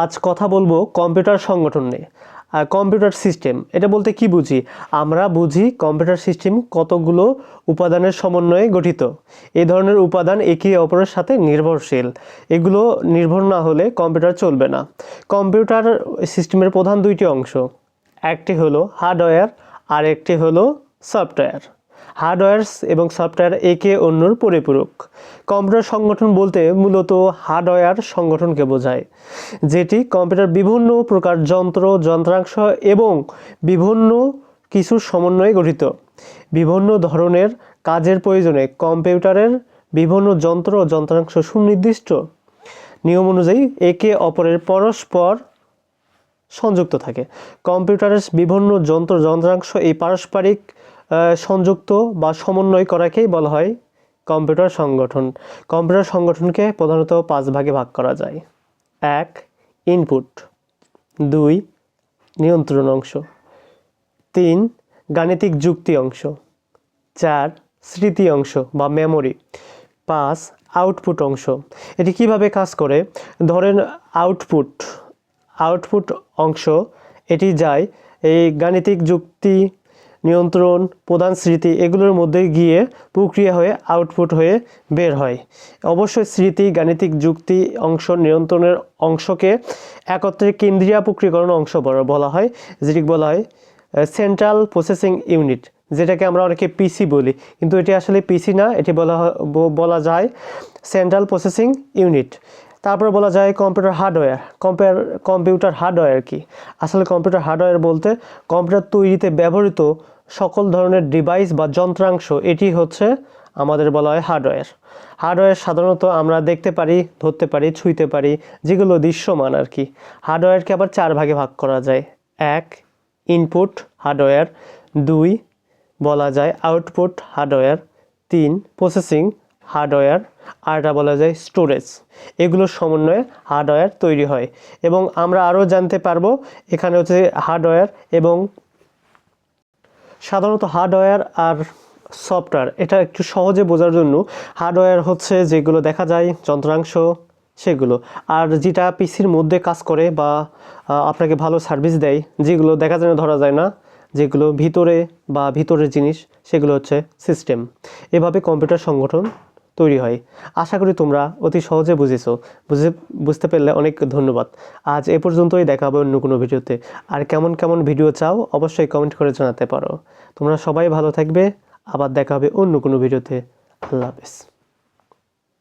আজ কথা বলব কম্পিউটার সংগঠন নিয়ে। কম্পিউটার সিস্টেম, এটা বলতে কি বুঝি? আমরা বুঝি কম্পিউটার সিস্টেম কতগুলো উপাদানের সমন্বয়ে গঠিত। এই ধরনের উপাদান একে অপরের সাথে নির্ভরশীল। এগুলো নির্ভর না হলে কম্পিউটার চলবে না। কম্পিউটার সিস্টেমের প্রধান দুইটি অংশ, একটি হলো হার্ডওয়্যার আর একটি হলো সফটওয়্যার। হার্ডওয়্যারস এবং সফটওয়্যার একে অন্যর পরিপূরক। কম্পিউটার সংগঠন বলতে মূলত হার্ডওয়্যার সংগঠনকে বোঝায়, যেটি কম্পিউটার বিভিন্ন প্রকার যন্ত্র, যন্ত্রাংশ এবং বিভিন্ন কিছুর সমন্বয়ে গঠিত। বিভিন্ন ধরনের কাজের প্রয়োজনে কম্পিউটারের বিভিন্ন যন্ত্র যন্ত্রাংশ সুনির্দিষ্ট। নিয়ম অনুযায়ী একে অপরের পরস্পর সংযুক্ত থাকে। কম্পিউটারের বিভিন্ন যন্ত্র, যন্ত্রাংশ এই পারস্পরিক সংযুক্ত বা সমন্বয় করাকেই বলা হয় কম্পিউটার সংগঠন। কম্পিউটার সংগঠনকে প্রধানত পাঁচ ভাগে ভাগ করা যায়। এক, ইনপুট। দুই, নিয়ন্ত্রণ অংশ। তিন, গাণিতিক যুক্তি অংশ। চার, স্মৃতি অংশ বা মেমোরি পাঁচ আউটপুট অংশ। এটি কীভাবে কাজ করে? ধরেন আউটপুট আউটপুট অংশ, এটি যায় এই গাণিতিক যুক্তি নিয়ন্ত্রণ, প্রধান স্মৃতি এগুলোর মধ্যে গিয়ে প্রক্রিয়া হয়ে আউটপুট হয়ে বের হয়। অবশ্যই স্মৃতি, গাণিতিক যুক্তি, অংশ নিয়ন্ত্রণের অংশকে একত্রে কেন্দ্রীয় প্রক্রিয়াকরণ অংশ বলা- হয় যেটি বলা হয় সেন্ট্রাল প্রসেসিং ইউনিট যেটাকে আমরা অনেকে পিসি বলি। কিন্তু এটি আসলে পিসি না, এটি বলা বলা যায় সেন্ট্রাল প্রসেসিং ইউনিট তারপর বলা যায় computer hardware computer computer hardware কি? আসলে কম্পিউটার হার্ডওয়্যার বলতে কম্পিউটার তৈরিতে ব্যবহৃত সকল ধরনের ডিভাইস বা যন্ত্রাংশ, এটি হচ্ছে আমাদের বলা হয় হার্ডওয়্যার হার্ডওয়্যার সাধারণত আমরা দেখতে পারি, ধরতে পারি, ছুঁইতে পারি, যেগুলো দৃশ্যমান আর কি। হার্ডওয়্যারকে আবার চার ভাগে ভাগ করা যায়। এক ইনপুট হার্ডওয়্যার দুই, বলা যায় আউটপুট হার্ডওয়্যার তিন প্রসেসিং হার্ডওয়্যার আরটা বলা যায় স্টোরেজ। এগুলোর সমন্বয়ে হার্ডওয়্যার তৈরি হয়। এবং আমরা আরও জানতে পারব, এখানে হচ্ছে হার্ডওয়্যার এবং সাধারণত হার্ডওয়্যার আর সফটওয়্যার। এটা একটু সহজে বোঝার জন্য হার্ডওয়্যার হচ্ছে যেগুলো দেখা যায়, যন্ত্রাংশ, সেগুলো। আর যেটা পিসির মধ্যে কাজ করে বা আপনাকে ভালো সার্ভিস দেয়, যেগুলো দেখা যায় না, ধরা যায় না, যেগুলো ভিতরে বা ভিতরের জিনিস, সেগুলো হচ্ছে সিস্টেম। এভাবে কম্পিউটার সংগঠন তৈরি হয়। আশা করি তোমরা অতি সহজে বুঝেছ। বুঝে, বুঝতে পারলে অনেক ধন্যবাদ। আজ এ পর্যন্তই দেখা হবে অন্য কোনো ভিডিওতে। আর কেমন কেমন ভিডিও চাও অবশ্যই কমেন্ট করে জানাতে পারো। তোমরা সবাই ভালো থাকবে। আবার দেখা হবে অন্য কোনো ভিডিওতে। আল্লাহ হাফেজ।